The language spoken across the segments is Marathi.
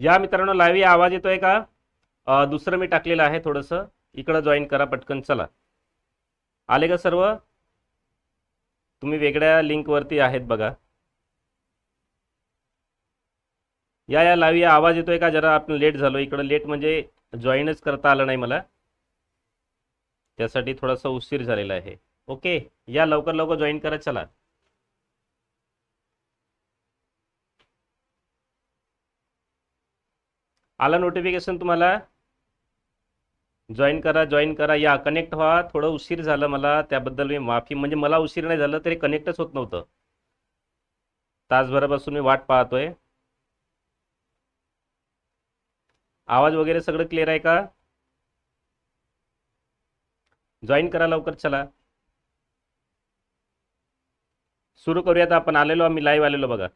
या मित्रांनो लाईव्ह आवाज येतोय का? दुसरं मी टाकलेलं आहे थोडंसं. इकडं जॉईन करा पटकन चला. आले का सर्व? तुम्ही वेगळ्या लिंकवरती आहेत बघा. या या लावी या आवाज येतोय का? जरा आपण लेट झालो. इकडं लेट म्हणजे जॉईनच करता आलं नाही मला. त्यासाठी थोडासा उशीर झालेला आहे. ओके या लवकर लवकर जॉईन करा चला. आला नोटिफिकेशन तुम्हाला? जॉईन करा जॉईन करा. या कनेक्ट व्हा. थोडं उशीर झालं मला त्याबद्दल मी माफी म्हणजे मला उशीर नाही झालं तरी कनेक्टच होत नव्हतं. तासभरापासून मी वाट पाहतोय. आवाज वगैरे सगळं क्लिअर आहे का? जॉईन करा लवकर चला. सुरू करूयात आपण. आलेलो आम्ही लाईव्ह आलेलो बघा.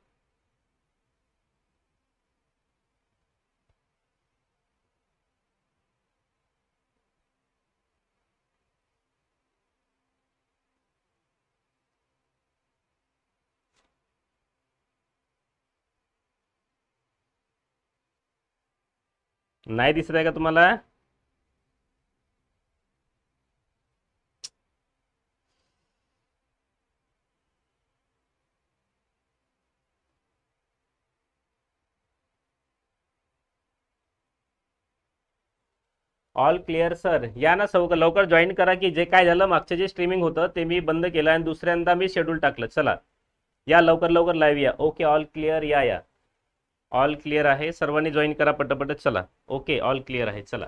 नाही दिसत आहे का ऑल क्लिअर सर या ना, सौ लवकर जॉईन करा की जे मागचं जे स्ट्रीमिंग होतं मी बंद आणि दुसऱ्यांदा मी शेड्यूल टाकलं. चला. या, लवकर लवकर लाईव्ह या. ओके ऑल क्लिअर या या. ऑल क्लिअर आहे. सर्वांनी जॉईन करा पटपट चला. ओके ऑल क्लिअर आहे. चला.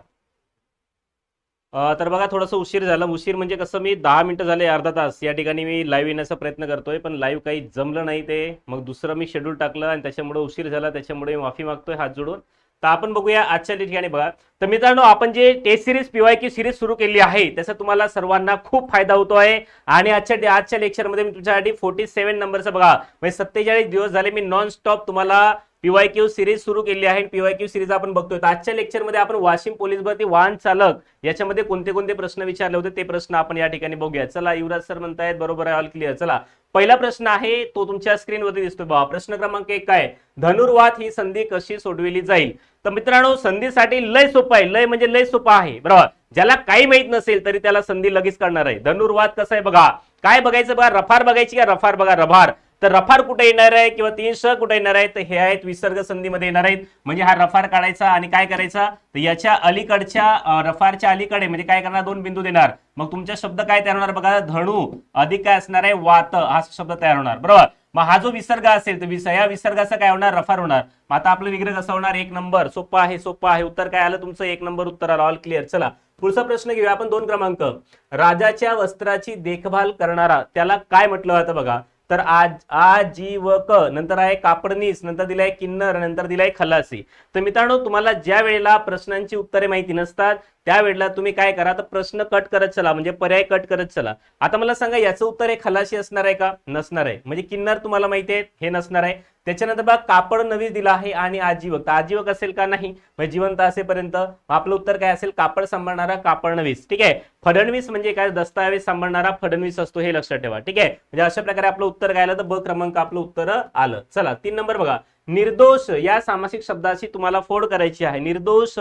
तर बघा थोडंसं उशीर झालं. उशीर म्हणजे कसं मी दहा मिनटं झाले अर्धा तास. या ठिकाणी मी लाईव्ह येण्याचा प्रयत्न करतोय पण लाईव्ह काही जमलं नाही ते. मग दुसरं मी शेड्यूल टाकलं आणि त्याच्यामुळे उशीर झाला. त्याच्यामुळे मी माफी मागतोय हात जोडून. तर आपण बघूया आजच्या ठिकाणी बघा. तर मित्रांनो आपण जे टेस्ट सिरीज पीवाय की सिरीज सुरू केली आहे त्याचा तुम्हाला सर्वांना खूप फायदा होतो आहे. आणि आजच्या आजच्या लेक्चरमध्ये मी तुमच्यासाठी फोर्टी सेव्हन नंबरचा बघा. म्हणजे सत्तेचाळीस दिवस झाले मी नॉन स्टॉप तुम्हाला पीवाय क्यू सिरीज सुरू केली आहे पीवाय क्यू सिरीज आपण बघतोय. आजच्या लेक्चरमध्ये आपण वाशिम पोलीस भरती वाहन चालक याच्यामध्ये कोणते कोणते प्रश्न विचारले होते ते प्रश्न आपण या ठिकाणी बघूया. चला युवराज सर म्हणतायत बरोबर आहे ऑल क्लिअर चला पहिला प्रश्न आहे तो तुमच्या स्क्रीनवरती दिसतोय बघा. प्रश्न क्रमांक एक काय? धनुर्वात ही संधी कशी सोडविली जाईल? तर मित्रांनो संधीसाठी लय सोपं आहे. लय म्हणजे लय सोपं आहे. बरोबर? ज्याला काही माहीत नसेल तरी त्याला संधी लगेच करणार आहे. धनुर्वाद कसं आहे बघा? काय बघायचं बघा? रफार बघायची का? रफार बघा रभार तर रफार कुठे येणार आहे किंवा तीन श कुठे येणार आहे तर हे आहेत विसर्ग संधीमध्ये येणार आहेत. म्हणजे हा रफार काढायचा आणि काय करायचा? तर याच्या अलीकडच्या रफारच्या अलीकडे म्हणजे काय करणार? दोन बिंदू देणार. मग तुमचा शब्द काय तयार होणार बघा? धणू अधिक काय असणार आहे? वात हा शब्द तयार होणार. बरोबर? मग हा जो विसर्ग असेल तर विस या विसर्गाचा काय होणार? रफार होणार. मग आता आपलं विग्रह कसं होणार? एक नंबर. सोपं आहे सोपं आहे. उत्तर काय आलं तुमचं? एक नंबर उत्तर आलं. ऑल क्लिअर चला. पुढचा प्रश्न घेऊया आपण दोन क्रमांक. राजाच्या वस्त्राची देखभाल करणारा त्याला काय म्हटलं जातं बघा? तर आज आजीवक नंतर आहे कापडनीस नंतर दिलाय किन्नर नंतर दिलाय खलासी. तर मित्रांनो तुम्हाला ज्या वेळेला प्रश्नांची उत्तरे माहिती नसतात त्यावेळेला तुम्ही काय करा तर प्रश्न कट करत चला म्हणजे पर्याय कट करत चला. आता मला सांगा याचं उत्तर हे खलाशी असणार आहे का? नसणार आहे. म्हणजे किन्नर तुम्हाला माहिती आहे हे नसणार आहे. त्याच्यानंतर बघा कापड नवीस दिला आहे आणि आजीवक. तर आजीवक असेल का नाही? म्हणजे जिवंत असेपर्यंत. आपलं उत्तर काय असेल? कापड सांभाळणारा कापड नवीस ठीक आहे? फडणवीस म्हणजे काय? दस्तावेज सांभाळणारा फडणवीस असतो हे लक्षात ठेवा. ठीक आहे? म्हणजे अशा प्रकारे आपलं उत्तर काय आलं? तर ब क्रमांक आपलं उत्तर आलं. चला तीन नंबर बघा. निर्दोष या सामासिक शब्दाची तुम्हाला फोड करायची आहे. निर्दोष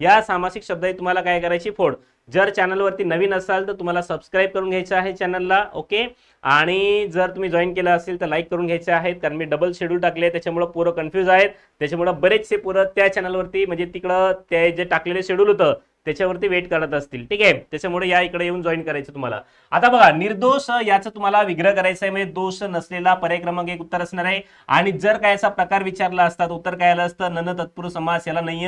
या सामासिक शब्दाची तुम्हाला काय करायची? फोड. जर चॅनलवरती नवीन असाल तर तुम्हाला सबस्क्राईब करून घ्यायचं आहे चॅनलला ओके? आणि जर तुम्ही जॉईन केलं असेल तर लाईक करून घ्यायचे आहेत कारण मी डबल शेड्यूल टाकले त्याच्यामुळे पोरं कन्फ्यूज आहेत. त्याच्यामुळे बरेचसे पोरं त्या चॅनलवरती म्हणजे तिकडं ते जे टाकलेले शेड्यूल होतं त्याच्यावरती वेट करत असतील. ठीक आहे? त्याच्यामुळे या इकडे येऊन जॉईन करायचं तुम्हाला. आता बघा निर्दोष याचा तुम्हाला विग्रह करायचं आहे म्हणजे दोष नसलेला पर्याय क्रमांक एक उत्तर असणार आहे. आणि जर काय असा प्रकार विचारला असता तर उत्तर काय आलं असतं? नन तत्पुरुष समास याला नाही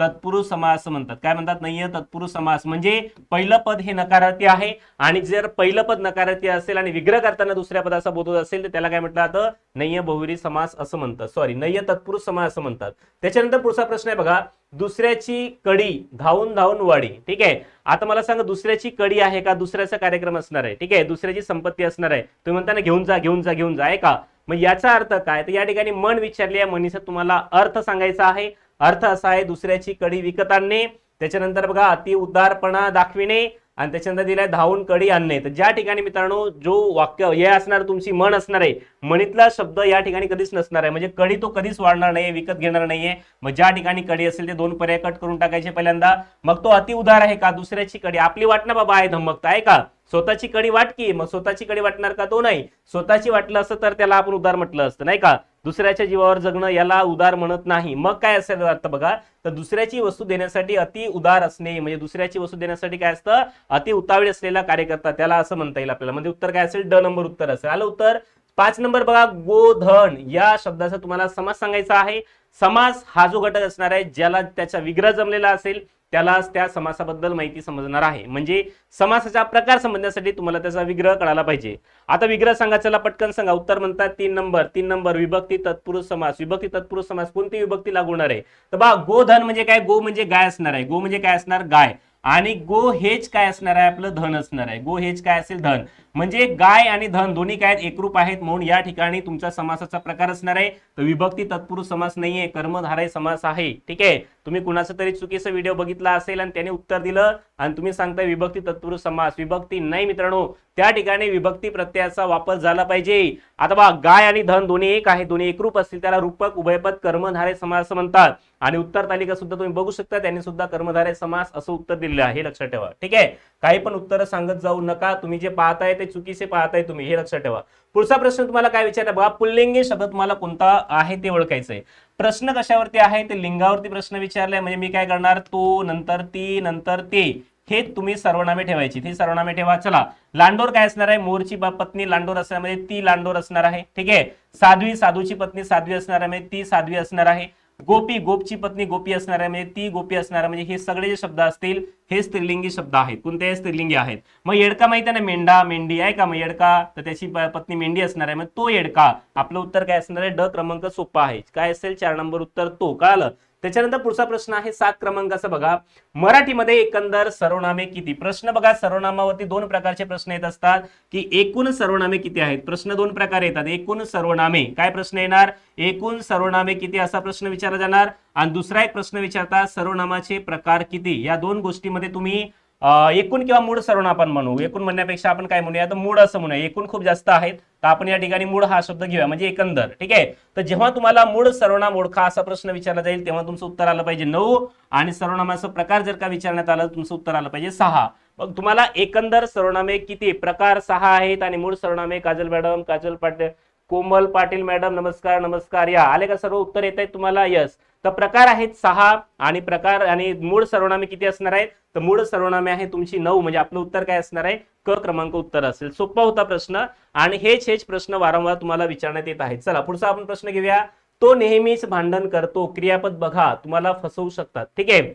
तत्पुरुष समास म्हणतात. काय म्हणतात? नाहीये तत्पुरुष समास. म्हणजे पहिलं पद हे नकारार्थी आहे आणि जर पहिलं पद नकारार्थी असेल आणि विग्रह करताना दुसऱ्या पदाचा बोधत असेल तर त्याला काय म्हटलं जातं? नय्य बहुविरी समास असं म्हणतात. सॉरी नय्य तत्पुरुष समास असं म्हणतात. त्याच्यानंतर पुढचा प्रश्न आहे बघा. दुसऱ्याची कडी धावून धावून वाडी ठीक आहे? आता मला सांगा दुसऱ्याची कडी आहे का? दुसऱ्याचा कार्यक्रम असणार आहे. ठीक आहे? दुसऱ्याची संपत्ती असणार आहे. तुम्ही म्हणता ना घेऊन जा घेऊन जा घेऊन जा. आहे का? मग याचा अर्थ काय? तर या ठिकाणी मन विचारले या मनीचा तुम्हाला अर्थ सांगायचा आहे. अर्थ असा आहे दुसऱ्याची कडी विकत आणणे त्याच्यानंतर बघा अति उदारपणा दाखविणे आणि त्याच्यानंतर दिलाय धावून कडी आणणे. तर ज्या ठिकाणी मित्रांनो जो वाक्य हे असणार तुमची मन असणार आहे म्हणीतला शब्द या ठिकाणी कधीच नसणार आहे. म्हणजे कडी तो कधीच वाढणार नाहीये विकत घेणार नाहीये. मग ज्या ठिकाणी कडी असेल ते दोन पर्याय कट करून टाकायचे पहिल्यांदा. मग तो अति उदार आहे का? दुसऱ्याची कडी. आपली वाट ना बाबा आहे धमकता आहे का? स्वतःची कडी वाट की? मग स्वतःची कडी वाटणार का? तो नाही. स्वतःची वाटलं असतं तर त्याला आपण उदार म्हटलं असतं नाही का? दुसऱ्याच्या जीवावर जगणं याला उदार म्हणत नाही. मग काय असेल अर्थ बघा? तर दुसऱ्याची वस्तू देण्यासाठी अति उदार असणे म्हणजे दुसऱ्याची वस्तू देण्यासाठी काय असतं? अति उतावळी असलेला कार्यकर्ता त्याला असं म्हणता येईल आपल्याला. म्हणजे उत्तर काय असेल? ड नंबर उत्तर असेल. आलं उत्तर? पाच नंबर बघा गोधन. या शब्दाचा तुम्हाला समास सांगायचा आहे. समास हा जो घटक असणार आहे ज्याला त्याचा विग्रह जमलेला असेल त्यालाच त्या समासाबद्दल माहिती समजणार आहे. म्हणजे समासाचा प्रकार समजण्यासाठी तुम्हाला त्याचा विग्रह कळायला पाहिजे. आता विग्रह सांगा चला पटकन सांगा. उत्तर म्हणतात तीन नंबर. तीन नंबर विभक्ती तत्पुरुष समास. विभक्ती तत्पुरुष समास कोणती विभक्ती लागू होणार आहे? तर बा गोधन म्हणजे काय? गो म्हणजे गाय असणार आहे. गो म्हणजे काय असणार? गाय. आणि गो हेच काय असणार आहे? आपलं धन असणार आहे. गो हेच काय असेल? धन. म्हणजे गाय आणि धन दोन्ही काय आहेत? एकरूप आहेत म्हणून या ठिकाणी तुमचा समासाचा प्रकार असणार आहे. तर विभक्ती तत्पुरुष समास नाहीये. कर्मधारय समास आहे. ठीक आहे? तुम्ही कुणाचा तरी चुकीचा व्हिडिओ बघितला असेल आणि त्याने उत्तर दिलं आणि तुम्ही सांगताय विभक्ती तत्पुरुष समास विभक्ती नाही मित्रांनो. त्या ठिकाणी विभक्ती प्रत्ययाचा वापर झाला पाहिजे. आता बा गाय आणि धन दोन्ही एक आहे दोन्ही एकरूप असतील त्याला रूपक उभयपद कर्मधारे समास म्हणतात. आणि उत्तर तालिका सुद्धा तुम्ही बघू शकता त्यांनी सुद्धा कर्मधारे समास असं उत्तर दिलेलं आहे लक्षात ठेवा. ठीक आहे? काही पण उत्तर सांगत जाऊ नका. तुम्ही जे पाहताय ते चुकीचे पाहताय तुम्ही हे लक्षात ठेवा. पुढचा प्रश्न तुम्हाला काय विचारला बघा पुल्लिंगी शब्द तुम्हाला कोणता आहे ते ओळखायचं आहे प्रश्न कशावरती आहे? ते लिंगावरती प्रश्न विचारलाय म्हणजे मी काय करणार? तू नंतर ती नंतर ते. हे तुम्ही सर्वनामे ठेवायची. ती सर्वनामे ठेवा. चला. लांडोर काय असणार आहे? मोरची बा- पत्नी लांडोर असणार म्हणजे ती लांडोर असणार आहे. ठीक आहे? साध्वी साधूची पत्नी साध्वी असणार आहे. ती साध्वी असणार आहे. गोपी गोपची पत्नी गोपी असणार आहे म्हणजे ती गोपी असणार आहे म्हणजे हे सगळे जे शब्द असतील हे स्त्रीलिंगी शब्द आहेत. कोणते स्त्रीलिंगी आहेत. मग येडका माहिती आहे ना मेंढा मेंढी आहे का? मग येडका तर त्याची पत्नी मेंढी असणार आहे मग तो येडका. आपलं उत्तर काय असणार आहे? ड क्रमांक सोपा आहे. काय असेल? चार नंबर उत्तर तो. कळालं? त्याच्यानंतर पुढचा प्रश्न आहे सात क्रमांकाचा बघा. मराठीमध्ये एकंदर सर्वनामे किती? प्रश्न बघा सर्वनामावरती दोन प्रकारचे प्रश्न येत असतात की एकूण सर्वनामे किती आहेत? प्रश्न दोन प्रकारे येतात. एकूण सर्वनामे काय प्रश्न येणार? एकूण सर्वनामे किती? असा प्रश्न विचारला जाणार. आणि दुसरा एक प्रश्न विचारता सर्वनामाचे प्रकार किती? या दोन गोष्टीमध्ये तुम्ही एकूण किंवा मूळ सर्वनाम आपण म्हणू. एकूण म्हणण्यापेक्षा आपण काय म्हणूया? तर मूळ असं म्हणूया. एकूण खूप जास्त आहेत. तर आपण या ठिकाणी मूळ हा शब्द घेऊया. म्हणजे एकंदर. ठीक आहे? तर जेव्हा तुम्हाला मूळ सर्वनाम ओळखा असा प्रश्न विचारला जाईल तेव्हा तुमचं उत्तर आलं पाहिजे नऊ आणि सर्वनामाचा प्रकार जर का विचारण्यात आला तर तुमचं उत्तर आलं पाहिजे सहा. मग तुम्हाला एकंदर सर्वनामे किती? प्रकार सहा आहेत आणि मूळ सर्वनामे काजल मॅडम काजल पाटील कोमल पाटील मॅडम नमस्कार नमस्कार. या आले का सर्व? उत्तर येत आहेत तुम्हाला? यस तर प्रकार आहेत सहा आणि प्रकार आणि मूळ सर्वनामे किती असणार आहेत? तर मूळ सर्वनामे आहे तुमची नऊ म्हणजे आपलं उत्तर काय असणार आहे? क क्रमांक उत्तर असेल. सोपा होता प्रश्न. आणि हेच हेच प्रश्न वारंवार तुम्हाला विचारण्यात येत आहेत. चला पुढचा आपण प्रश्न घेऊया. तो नेहमीच भांडण करतो. क्रियापद बघा. तुम्हाला फसवू शकतात. ठीक आहे?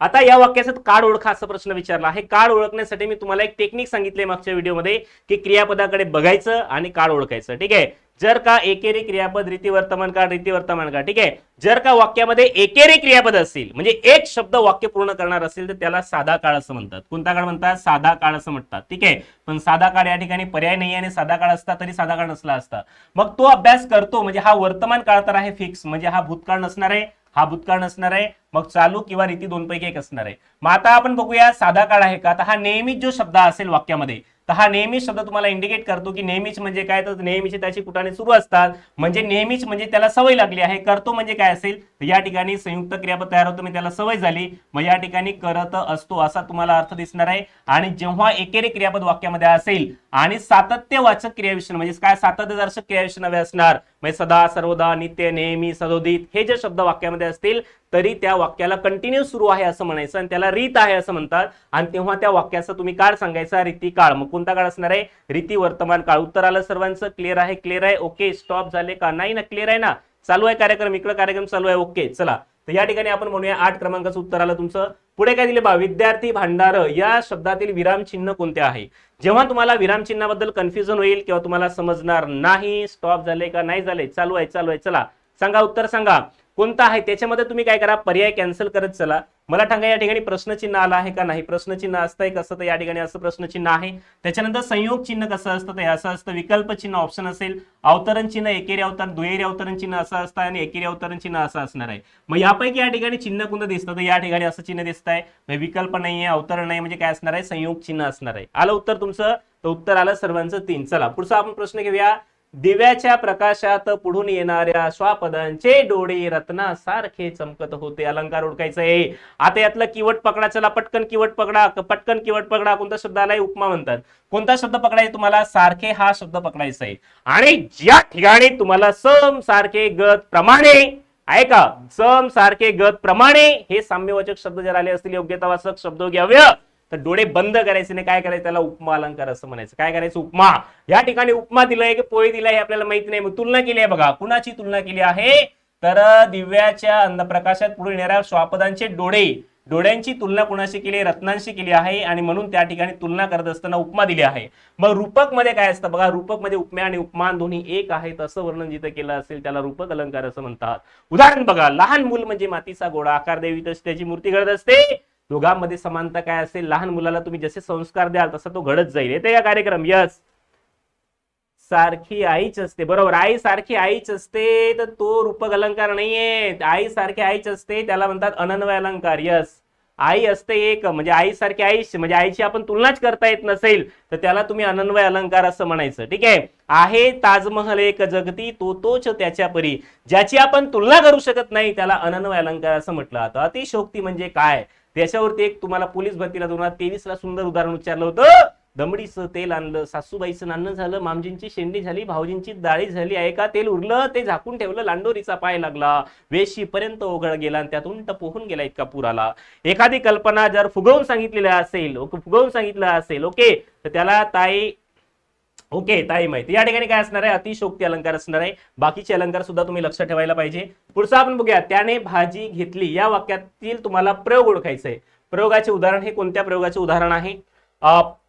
आता या वाक्याचं काळ ओळखा असा प्रश्न विचारला आहे. काळ ओळखण्यासाठी मी तुम्हाला एक टेक्निक सांगितले मागच्या व्हिडिओमध्ये की क्रियापदाकडे बघायचं आणि काळ ओळखायचं. ठीक आहे? जर का एकेरी क्रियापद रीती वर्तमान काळ रीती वर्तमान काळ ठीक आहे? जर का वाक्यामध्ये एकेरी क्रियापद असतील म्हणजे एक शब्द वाक्य पूर्ण करणार असेल तर त्याला साधा काळ असं म्हणतात. कोणता काळ म्हणतात? साधा काळ असं म्हणतात. ठीक आहे? पण साधा काळ या ठिकाणी पर्याय नाही आणि साधा काळ असता तरी साधा काळ नसला असता. मग तो अभ्यास करतो म्हणजे हा वर्तमान काळ तर आहे फिक्स म्हणजे हा भूतकाळ नसणार आहे हा भूतकाळ नसणार आहे मग चालू किंवा रीती दोन पैकी एक असणार आहे. मग आता आपण बघूया साधा काळ आहे का? तर हा नेहमीच जो शब्द असेल वाक्यामध्ये तर हा नेहमीच शब्द तुम्हाला इंडिकेट करतो की नेहमीच म्हणजे काय? तर नेहमीची त्याची कुठाने सुरू असतात. म्हणजे नेहमीच म्हणजे त्याला सवय लागली आहे करतो म्हणजे काय असेल? तर या ठिकाणी संयुक्त क्रियापद तयार होतो म्हणजे त्याला सवय झाली. मग या ठिकाणी करत असतो असा तुम्हाला अर्थ दिसणार आहे. आणि जेव्हा एकेरी क्रियापद वाक्यामध्ये असेल आणि सातत्यवाचक क्रियाविशेषण म्हणजे काय? सातत्यदर्शक क्रियाविशेषण हवे असणार. म्हणजे सदा सर्वदा नित्य नेहमी सदोदित हे जे शब्द वाक्यामध्ये असतील तरी त्या वाक्याला कंटिन्यू सुरू आहे असं म्हणायचं आणि त्याला रीत आहे असं म्हणतात. आणि तेव्हा त्या वाक्याचा तुम्ही काळ सांगायचा रीती काळ. मग कोणता काळ असणार आहे? रीती वर्तमान काळ. उत्तर आलं सर्वांचं क्लिअर आहे क्लिअर आहे. ओके स्टॉप झाले का? नाही ना क्लिअर आहे ना? चालू आहे कार्यक्रम इकडे कार्यक्रम चालू आहे. ओके चला. तर या ठिकाणी आपण म्हणूया आठ क्रमांकाचं उत्तर आलं तुमचं. पुढे काय दिले बा? विद्यार्थी भांडार. या शब्दातील विरामचिन्ह कोणते आहे? जेव्हा तुम्हाला विरामचिन्हाबद्दल कन्फ्युजन होईल किंवा तुम्हाला समजणार नाही स्टॉप झाले का नाही झाले चालू आहे चालू आहे. चला सांगा उत्तर सांगा. कोणता आहे? त्याच्यामध्ये तुम्ही काय करा पर्याय कॅन्सल करत चला. मला सांगा या ठिकाणी प्रश्नचिन्ह आला आहे का नाही? प्रश्नचिन्ह असतंय कसं तर या ठिकाणी असं प्रश्नचिन्ह आहे. त्याच्यानंतर संयोग चिन्ह कसं असतं तर असं असतं. विकल्प चिन्ह ऑप्शन असेल. अवतरण चिन्ह एकेरी अवतार दुहेरी अवतरण चिन्ह असं असतं आणि एकेरी अवतरण चिन्ह असं असणार आहे. मग यापैकी या ठिकाणी चिन्ह कोणतं दिसतं? तर या ठिकाणी असं चिन्ह दिसत आहे विकल्प नाहीये अवतरण नाही म्हणजे काय असणार आहे? संयोग चिन्ह असणार आहे. आलं उत्तर तुमचं? तर उत्तर आलं सर्वांचं तीन. चला पुढचा आपण प्रश्न घेऊया. दिव्याच्या प्रकाशात पुढून येणाऱ्या स्वापदांचे डोळे रत्नासारखे चमकत होते. अलंकार ओळखायचं आहे. आता यातलं किवट पकडा चला पटकन किवट पकडा पटकन किवट पकडा. कोणता शब्द आलाय? उपमा म्हणतात. कोणता शब्द पकडायचा तुम्हाला? सारखे हा शब्द पकडायचा आहे. आणि ज्या ठिकाणी तुम्हाला सम सारखे गत प्रमाणे ऐका सम सारखे गत प्रमाणे हे साम्यवाचक शब्द जर आले असतील योग्यतावाचक शब्द घ्याव्या तर डोळे बंद करायचे नाही काय करायचं? त्याला उपमा अलंकार असं म्हणायचं. काय करायचं? उपमा. या ठिकाणी उपमा दिलंय की पोळी दिलाय हे आपल्याला माहिती नाही. मग तुलना केली आहे बघा. कुणाची तुलना केली आहे? तर दिव्याच्या अंधप्रकाशात पुढे येणाऱ्या स्वापदांचे डोळे. डोळ्यांची तुलना कुणाशी केली रत्नांशी केली आहे. आणि म्हणून त्या ठिकाणी तुलना करत असताना उपमा दिली आहे. मग रूपकमध्ये काय असतं बघा? रूपकमध्ये उपमा आणि उपमान दोन्ही एक आहेत असं वर्णन जिथं केलं असेल त्याला रूपक अलंकार असं म्हणतात. उदाहरण बघा. लहान मूल म्हणजे मातीचा गोळा आकार देवी तशी त्याची मूर्ती घडत असते. दोघांमध्ये समानता काय असेल लहान मुलाला तुम्ही जसे संस्कार द्याल तसा तो घडत जाईल. येते का कार्यक्रम? यस सारखी आईच असते. बरोबर आई सारखी आईच असते तर तो रूपक अलंकार नाहीये. आई सारखी आईच असते त्याला म्हणतात अनन्वय अलंकार यस आई असते एक म्हणजे आई सारखी म्हणजे आईची आपण तुलनाच करता येत नसेल तर त्याला तुम्ही अनन्वय अलंकार असं म्हणायचं. ठीक आहे? आहे ताजमहल एक जगती तो तोच त्याच्या परी ज्याची आपण तुलना करू शकत नाही त्याला अनन्वय अलंकार असं म्हटलं जातं. अतिशोक्ती म्हणजे काय? त्याच्यावरती एक तुम्हाला पोलीस भरतीला दोन हजार तेवीस ला सुंदर उदाहरण उच्चारलं होतं. दमडीचं तेल आणलं सासूबाईचं नाणं झालं मामजींची शेंडी झाली भाऊजींची दाढी झाली आहे का? तेल उरलं ते झाकून ठेवलं लांडोरीचा पाय लागला. वेशीपर्यंत ओघळ गेला आणि त्यातून पोहून गेला इतका पूर आला एखादी कल्पना जर फुगवून सांगितलेली असेल फुगवून सांगितलं असेल ओके? तर त्याला ताई ओके ताई माहिती. या ठिकाणी काय असणार आहे? अतिशोक्ती अलंकार असणार आहे. बाकीचे अलंकार सुद्धा तुम्ही लक्ष ठेवायला पाहिजे. पुढचा आपण बघूया. त्याने भाजी घेतली. या वाक्यातील तुम्हाला प्रयोग ओळखायचा आहे. प्रयोगाचे उदाहरण हे कोणत्या प्रयोगाचे उदाहरण आहे?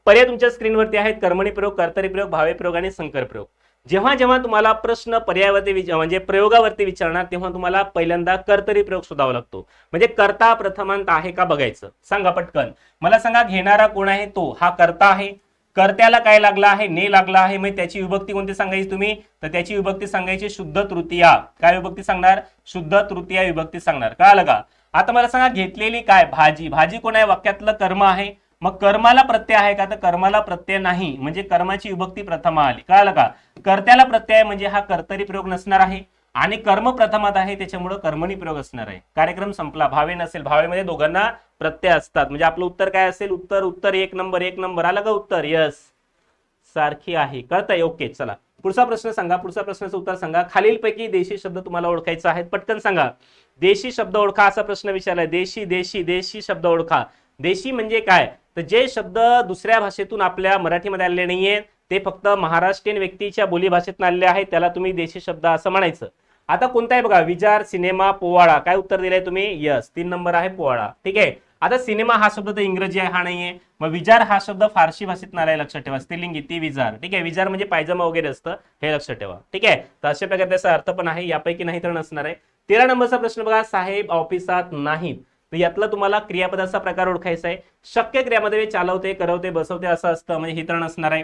पर्याय तुमच्या स्क्रीनवरती आहेत. कर्मणी प्रयोग कर्तरी प्रयोग भावे प्रयोग आणि संकर प्रयोग. जेव्हा जेव्हा तुम्हाला प्रश्न पर्यायावरती विचार म्हणजे प्रयोगावरती विचारणार तेव्हा तुम्हाला पहिल्यांदा कर्तरी प्रयोग शोधावा लागतो. म्हणजे कर्ता प्रथमांत आहे का बघायचं. सांगा पटकन. मला सांगा घेणारा कोण आहे तो? हा कर्ता आहे. कर्त्याला काय लागला आहे ने लागला आहे मग त्याची विभक्ती कोणती सांगायची तुम्ही? तर त्याची विभक्ती सांगायची शुद्ध तृतीया. काय विभक्ती सांगणार? शुद्ध तृतीया विभक्ती सांगणार. कळालं का? आता मला सांगा घेतलेली काय? भाजी. भाजी कोण आहे? वाक्यातलं कर्म आहे. मग कर्माला प्रत्यय आहे का? तर कर्माला प्रत्यय नाही. म्हणजे कर्माची विभक्ती प्रथमा आली. कळालं का? कर्त्याला प्रत्यय म्हणजे हा कर्तरी प्रयोग नसणार आहे. आणि कर्म प्रथमात आहे त्याच्यामुळे कर्मणी प्रयोग असणार आहे. कार्यक्रम संपला भावे नसेल भावेमध्ये दोघांना प्रत्यय असतात. म्हणजे आपलं उत्तर काय असेल? उत्तर उत्तर एक नंबर एक नंबर आलं का उत्तर? यस सारखी आहे. कळतंय? ओके चला. पुढचा प्रश्न सांगा. पुढचा प्रश्नाचं उत्तर सांगा. खालीलपैकी देशी शब्द तुम्हाला ओळखायचा आहे पटकन सांगा. देशी शब्द ओळखा असा प्रश्न विचारलाय. देशी देशी देशी शब्द ओळखा. देशी म्हणजे काय? तर जे शब्द दुसऱ्या भाषेतून आपल्या मराठीमध्ये आलेले नाहीये ते फक्त महाराष्ट्रीयन व्यक्तीच्या बोलीभाषेतून आलेले आहेत. त्याला तुम्ही देशी शब्द असं म्हणायचं. आता कोणता आहे बघा? विचार सिनेमा पोवाडा. काय उत्तर दिलंय तुम्ही? यस तीन नंबर आहे पोवाडा. ठीक आहे? आता सिनेमा हा शब्द तर इंग्रजी आहे हा नाहीये. मग विचार हा शब्द फारशी भाषेत आलाय लक्षात ठेवा. स्त्रीलिंगी ती विचार. ठीक आहे? विचार म्हणजे पायजमा वगैरे असतं हे लक्षात ठेवा. ठीक आहे? तर अशा प्रकारे त्याचा अर्थ पण आहे यापैकी नाही तर नसणार आहे. तेरा नंबरचा प्रश्न बघा साहेब ऑफिसात नाहीत. यातला तुम्हाला क्रियापदाचा प्रकार ओळखायचा आहे. शक्य क्रियामध्ये चालवते करवते बसवते असं असतं म्हणजे हे तर नसणार आहे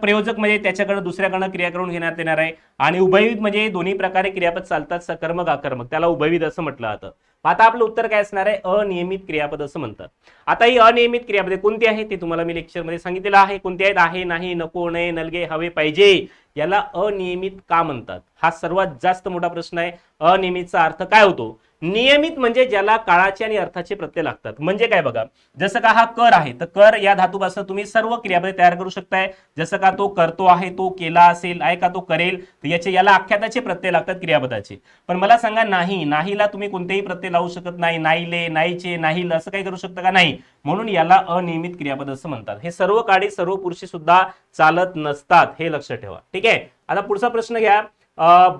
प्रयोजक म्हणजे त्याच्याकडनं दुसऱ्याकडनं क्रिया करून घेण्यात येणार आहे. आणि उभयविध म्हणजे दोन्ही प्रकारे क्रियापद चालतात सकर्मक आकर्मक त्याला उभयविध असं म्हटलं जातं. आता आपलं उत्तर काय असणार आहे? अनियमित क्रियापद असं म्हणतात. आता ही अनियमित क्रियापदे कोणती आहे ते तुम्हाला मी लेक्चरमध्ये सांगितलेलं आहे. कोणती आहेत? आहे नाही नको नये नलगे हवे पाहिजे याला अनियमित का म्हणतात? हा सर्वात जास्त मोठा प्रश्न आहे. अनियमितचा अर्थ काय होतो? नियमित म्हणजे ज्याला काळाचे आणि अर्थाचे प्रत्यय लागतात. म्हणजे काय बघा जसं का हा कर आहे तर कर या धातूपासून तुम्ही सर्व क्रियापदे तयार करू शकताय. जसं का तो करतो आहे तो केला असेल आहे का तो करेल तर याचे याला आख्याताचे प्रत्यय लागतात क्रियापदाचे. पण मला सांगा नाही नाहीला तुम्ही कोणतेही प्रत्यय लावू शकत नाही नाहीले नाहीचे नाहील असं काही करू शकतं का? नाही. म्हणून याला अनियमित क्रियापद असं म्हणतात. हे सर्व काळी सर्व पुरुषी सुद्धा चालत नसतात हे लक्षात ठेवा. ठीक आहे? आता पुढचा प्रश्न घ्या.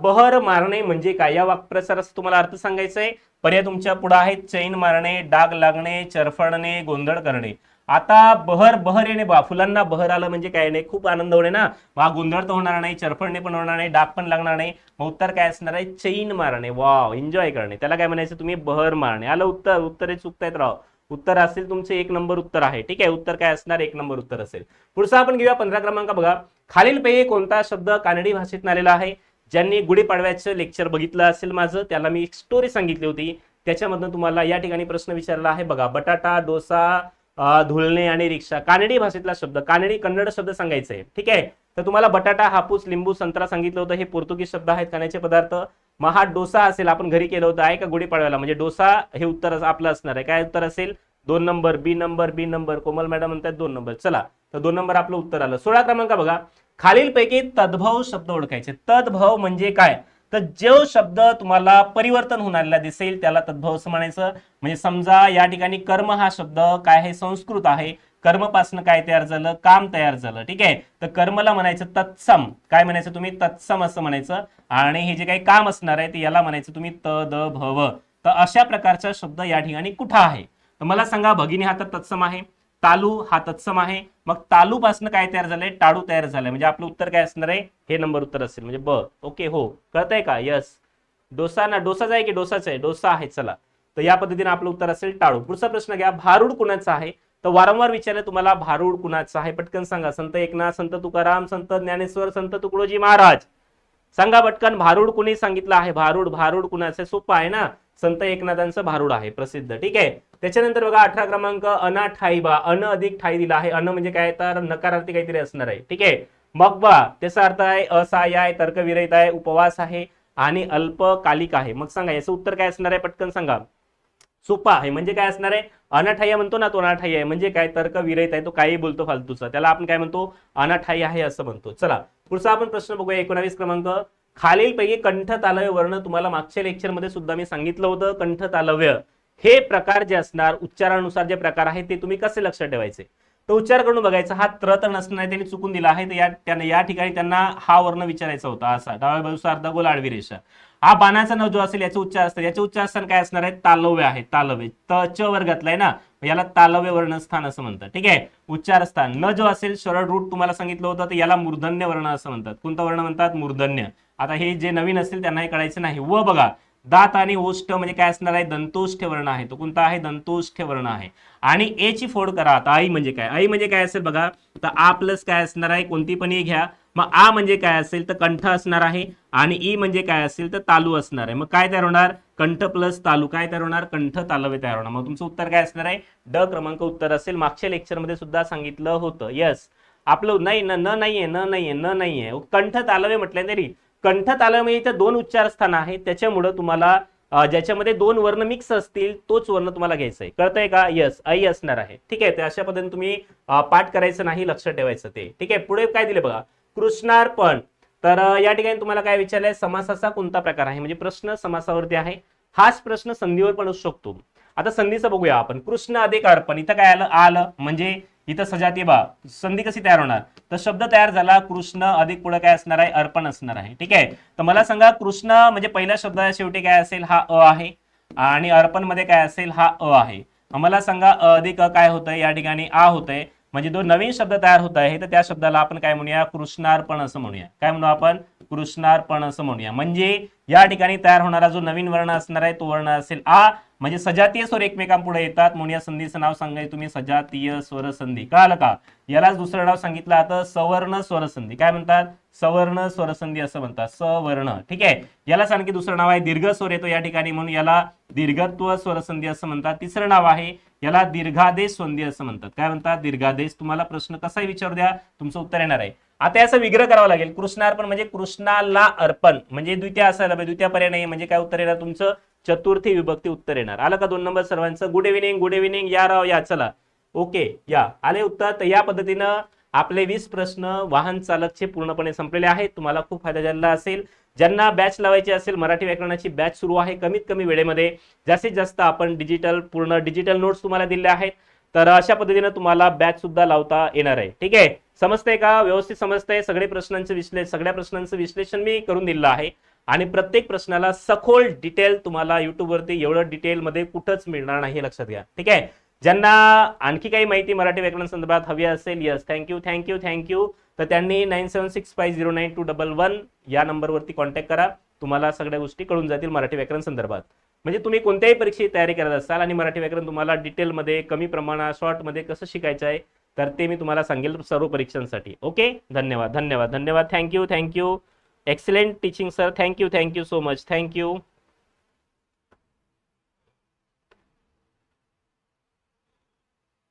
बहर मारणे म्हणजे काय? या वाक्प्रचाराचा तुम्हाला अर्थ सांगायचा आहे पर्याय तुमच्यापुढे आहेत. चैन मारणे डाग लागणे चरफडणे गोंधळ करणे. आता बहर बहर येणे बा. फुलांना बहर आलं म्हणजे काय नाही? खूप आनंद होणे ना? मग गोंधळ तर होणार नाही चरफडणे पण होणार नाही डाग पण लागणार नाही. मग उत्तर काय असणार आहे? चैन मारणे. वाव एन्जॉय करणे. त्याला काय म्हणायचं? तुम्ही बहर मारणे. आलं उत्तर. उत्तरे चुकतायत राव. उत्तर असेल तुमचे एक नंबर उत्तर आहे. ठीक आहे उत्तर काय असणार? एक नंबर उत्तर असेल. पुढचा आपण घेऊया पंधरा क्रमांक बघा. खालीलपैकी कोणता शब्द कानडी भाषेत आलेला आहे? ज्यांनी गुढीपाडव्याचं लेक्चर बघितलं असेल माझं त्याला मी एक स्टोरी सांगितली होती. त्याच्यामधनं तुम्हाला या ठिकाणी प्रश्न विचारला आहे बघा. बटाटा डोसा धुळणे आणि रिक्षा. कानडी भाषेतला शब्द कानडी कन्नड शब्द सांगायचा. आहे ठीक आहे? तर तुम्हाला बटाटा हापूस लिंबू संत्रा सांगितलं होतं. हे पोर्तुगीज शब्द आहेत खाण्याचे पदार्थ. मग हा डोसा असेल आपण घरी केलं होतं. आहे का गुढीपाडव्याला? म्हणजे डोसा हे उत्तर आपलं असणार आहे. काय उत्तर असेल? दोन number B number B number. Komal madam म्हणतात दोन नंबर. चला तर दोन नंबर आपलं उत्तर आलं. सोळा क्रमांक बघा. खालीलपैकी तद्भव शब्द ओळखायचे. तद्भव म्हणजे काय? तर जो शब्द तुम्हाला परिवर्तन होणाऱ्याला दिसेल त्याला तद्भव असं म्हणायचं. म्हणजे समजा या ठिकाणी कर्म हा शब्द काय आहे? संस्कृत आहे. कर्मपासनं काय तयार झालं? काम तयार झालं. ठीक आहे? तर कर्मला म्हणायचं तत्सम. काय म्हणायचं तुम्ही? तत्सम असं म्हणायचं. आणि हे जे काही काम असणार आहे ते याला म्हणायचं तुम्ही तद भव तर अशा प्रकारचा शब्द या ठिकाणी कुठं आहे? तर मला सांगा भगिनी हा तर तत्सम आहे. तालू हा तत्सम आहे. मग तालू पासून काय तयार झालंय? टाळू तयार झालंय. म्हणजे आपलं उत्तर काय असणार आहे? हे नंबर उत्तर असेल. म्हणजे ब. ओके हो. कळतंय का? यस डोसा ना डोसाच आहे की डोसाच आहे? डोसा आहे चला. तर या पद्धतीने आपलं उत्तर असेल टाळू पुढचा प्रश्न घ्या. भारूड कुणाचा आहे? तर वारंवार विचारलं तुम्हाला भारूड कुणाचा आहे? पटकन सांगा. संत एकनाथ संत तुकाराम संत ज्ञानेश्वर संत तुकडोजी महाराज. सांगा पटकन भारूड कुणी सांगितलं आहे? भारूड भारूड कुणाचं सोपं आहे ना? संत एकनाथांचं भारूड आहे. प्रसिद्ध. ठीक आहे? त्याच्यानंतर बघा अठरा क्रमांक अना ठाई बा. अन अधिक ठाई दिला आहे. अन म्हणजे काय? तर नकारार्थी काहीतरी असणार आहे. ठीक आहे? मग बा त्याचा अर्थ आहे असहाय्य आहे तर्कविरहित आहे उपवास आहे आणि अल्पकालिक आहे. मग सांगा याचं उत्तर काय असणार आहे? पटकन सांगा. सोपा आहे. म्हणजे काय असणार आहे? अनाठाई म्हणतो ना तो अनाठाई आहे. म्हणजे काय? तर्क विरहित आहे. तो काही बोलतो फालतूचा. त्याला आपण काय म्हणतो? अनाठाई आहे असं म्हणतो. चला पुढचा आपण प्रश्न बघूया. एकोणावीस क्रमांक. खालीलपैकी कंठ तालव्य वर्ण तुम्हाला मागच्या लेक्चरमध्ये सुद्धा मी सांगितलं होतं. कंठ तालव्य हे प्रकार जे असणार उच्चारानुसार जे प्रकार आहेत ते तुम्ही कसे लक्षात ठेवायचे? तर उच्चार करून बघायचा हा त्र तर नसणार त्यांनी चुकून दिला आहे तर या त्यांना या ठिकाणी त्यांना हा वर्ण विचारायचा होता असा. डाव्या बाजूचा अर्धा गोल आडवी रेषा. हा बाणाचा न जो असेल याचे उच्चार असतात. याचे उच्चार स्थान काय असणार आहे? तालव्य आहे तालव्य. त च वर्गातला आहे ना? याला तालव्य वर्णस्थान असं म्हणतात. ठीक आहे? उच्चार स्थान. न जो असेल सरळ रूट तुम्हाला सांगितलं होतं तर याला मूर्धन्य वर्ण असं म्हणतात. कोणतं वर्ण म्हणतात? मूर्धन्य. आता हे जे नवीन असेल त्यांना हे कळायचं नाही. व बघा दात आणि ओष्ठ म्हणजे काय असणार आहे? दंतोष्ठ वर्ण आहे. तो कोणता आहे? दंतोष्ठ वर्ण आहे. आणि ए ची फोड करा. आता आई म्हणजे काय? आई म्हणजे काय असेल बघा? तर आ प्लस काय असणार आहे? कोणती पण ए घ्या. मग आ म्हणजे काय असेल? तर कंठ असणार आहे. आणि ई म्हणजे काय असेल? तर तालू असणार आहे. मग काय तयार होणार? कंठ प्लस तालू. काय तयार होणार? कंठ तालव्य तयार होणार. मग तुमचं उत्तर काय असणार आहे? ड क्रमांक उत्तर असेल. मागच्या लेक्चरमध्ये सुद्धा सांगितलं होतं. यस आपलं नाही न नाहीये न नाहीये न नाहीये. कंठ तालवे म्हटलं तरी कंठ तालम इथे इथं दोन उच्चार स्थान आहेत त्याच्यामुळं तुम्हाला ज्याच्यामध्ये दोन वर्ण मिक्स असतील तोच वर्ण तुम्हाला घ्यायचा आहे कळतंय का? यस आई असणार आहे. ठीक आहे तर अशा पद्धतीने तुम्ही पाठ करायचं नाही लक्षात ठेवायचं ते. ठीक आहे पुढे काय दिले बघा? कृष्णार्पण. तर या ठिकाणी तुम्हाला काय विचारलंय समासाचा कोणता प्रकार आहे? म्हणजे प्रश्न समासावरती आहे. हाच प्रश्न संधीवर पण असू शकतो. आता संधीचं बघूया आपण. कृष्ण अधिक अर्पण इथं काय आलं? आलं. म्हणजे इथं सजाती बा. संधी कशी तयार होणार? तर शब्द तयार झाला कृष्ण अधिक पुढे काय असणार आहे? अर्पण असणार आहे. ठीक आहे? तर मला सांगा कृष्ण म्हणजे पहिल्या शब्दाच्या शेवटी काय असेल? हा अ आहे. आणि अर्पणमध्ये काय असेल? हा अ आहे. मला सांगा अ अधिक अ काय होतंय? या ठिकाणी आ होतंय. म्हणजे जो नवीन शब्द तयार होत आहे तर त्या शब्दाला आपण काय म्हणूया? कृष्णार्पण असं म्हणूया. काय म्हणू आपण? कृष्णार्पण असं म्हणूया. म्हणजे या ठिकाणी तयार होणारा जो नवीन वर्ण असणार आहे तो वर्ण असेल आ म्हणजे सजातीय स्वर एकमेकांपुढे येतात. म्हणून या संधीचं नाव सांगायचं तुम्ही सजातीय स्वर संधी. कळालं का? यालाच दुसरं नाव सांगितलं आता सवर्ण स्वर संधी. काय म्हणतात? सवर्ण स्वरसंधी असं म्हणतात. सवर्ण. ठीक आहे? यालाच आणखी दुसरं नाव आहे दीर्घ स्वर येतो या ठिकाणी. म्हणून याला दीर्घत्व स्वरसंधी असं म्हणतात. तिसरं नाव आहे याला दीर्घादेश संधी असं म्हणतात. काय म्हणतात? दीर्घादेश. तुम्हाला प्रश्न कसाही विचारू द्या तुमचं उत्तर येणार आहे. आता याचा विग्रह करावा लागेल. कृष्णार्पण म्हणजे कृष्णाला अर्पण. म्हणजे द्वितीय असायला पाहिजे. द्वितीय पर्याय नाही. म्हणजे काय उत्तर येणार? तुमचं चतुर्थी विभक्ती उत्तर येणार. आलं का दोन नंबर सर्वांचं? गुड इव्हिनिंग गुड इव्हिनिंग या राव या. चला. ओके या. आले उत्तर. तर या पद्धतीनं आपले वीस प्रश्न वाहन चालकचे पूर्णपणे संपलेले आहेत. तुम्हाला खूप फायदा झालेला असेल. ज्यांना बॅच लावायची असेल मराठी व्याकरणाची बॅच सुरू आहे कमीत कमी वेळेमध्ये. जास्तीत जास्त आपण डिजिटल पूर्ण डिजिटल नोट्स तुम्हाला दिले आहेत. तर अशा पद्धतीनं तुम्हाला बॅच सुद्धा लावता येणार आहे. ठीक आहे? समजतंय का? व्यवस्थित समजतंय? सगळे प्रश्नांचं विश्लेषण सगळ्या प्रश्नांचं विश्लेषण मी करून दिलेलं आहे. आणि प्रत्येक प्रश्नाला सखोल डिटेल तुम्हाला युट्यूबवरती एवढं डिटेलमध्ये कुठंच मिळणार नाही लक्षात घ्या. ठीक आहे? ज्यांना आणखी काही माहिती मराठी व्याकरण संदर्भात हवी असेल यस थँक्यू थँक्यू थँक्यू तर त्यांनी nine seven six five zero nine two double one या नंबरवरती कॉन्टॅक्ट करा. तुम्हाला सगळ्या गोष्टी कळून जातील मराठी व्याकरण संदर्भात म्हणजे तुम्ही कोणत्याही परीक्षेची तयारी करत असाल आणि मराठी व्याकरण तुम्हाला डिटेलमध्ये कमी प्रमाणात शॉर्टमध्ये कसं शिकायचं आहे तर ते मी तुम्हाला सांगेल सर्व परीक्षांसाठी. ओके? धन्यवाद धन्यवाद धन्यवाद. Thank you thank you excellent teaching sir thank you thank you so much thank you